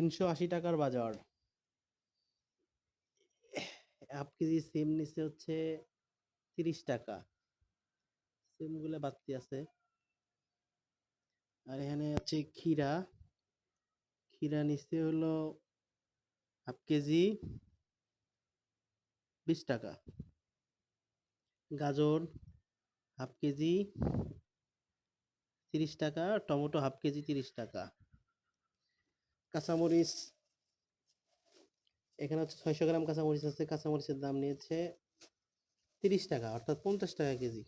তিনশো আশি টাকার বাজার। হাফ কেজি সিম নিচে হচ্ছে তিরিশ টাকা। সিমগুলো বাড়তি আছে। আর এখানে হচ্ছে ক্ষীরা। ক্ষীরা নিচে হলো হাফ কেজি বিশ টাকা। গাজর হাফ কেজি তিরিশ টাকা, টমেটো হাফ কেজি তিরিশ টাকা। কাঁচামরিচ, এখানে হচ্ছে ছয়শো গ্রাম কাঁচামরিচ আছে, কাঁচামরিচের দাম নিয়েছে তিরিশ টাকা, অর্থাৎ পঞ্চাশ টাকা কেজি।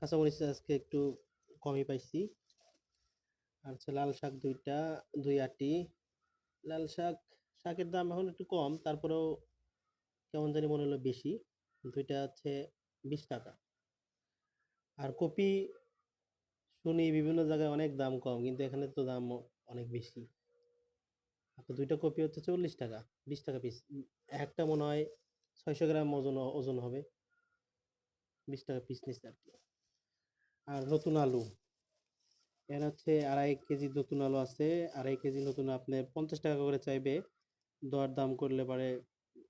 কাঁচামরিচ আজকে একটু কমই পাইছি। আর হচ্ছে লাল শাক দুইটা, দুই আটি। লাল শাক, শাকের দাম এখন একটু কম, তারপরেও কেমন জানি মনে হলো বেশি। দুইটা হচ্ছে বিশ টাকা। আর কপি, শুনি বিভিন্ন জায়গায় অনেক দাম কম, কিন্তু এখানে তো দাম অনেক বেশি। তো দুইটা কপি হচ্ছে চল্লিশ টাকা, বিশ টাকা পিস একটা মনে হয় ছয়শো গ্রাম ওজন ওজন হবে। বিশ টাকা পিস নিচ্ছে আর কি। আর নতুন আলু। এর হচ্ছে আড়াই কেজি নতুন আলু আছে। আড়াই কেজি নতুন আপনি পঞ্চাশ টাকা করে চাইবে। দর দাম করলে পারে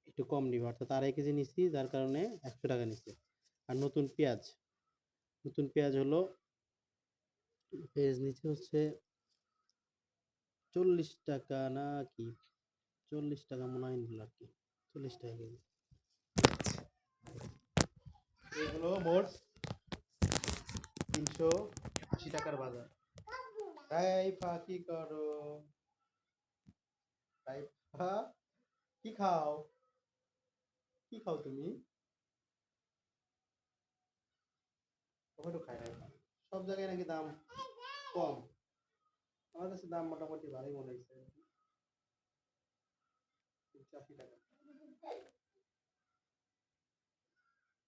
একটু কম নিবে। অর্থাৎ আড়াই কেজি নিচ্ছি, যার কারণে একশো টাকা নিচ্ছে। আর নতুন পেঁয়াজ। নতুন পেঁয়াজ হলো, পেঁয়াজ নিচে হচ্ছে চল্লিশ টাকা না কি চল্লিশ টাকা মনে হয় নিল আর কি চল্লিশ টাকা কেজি। এগুলো মোট তিনশো আশি টাকার বাজার। রাইফা কি করো? রাইফা কি খাও? কি খাও তুমি? টমেটো খাই রাইফা সব জায়গায় নাকি দাম কম। আমার কাছে দাম মোটামুটি ভালোই মনে হয়েছে আশি টাকা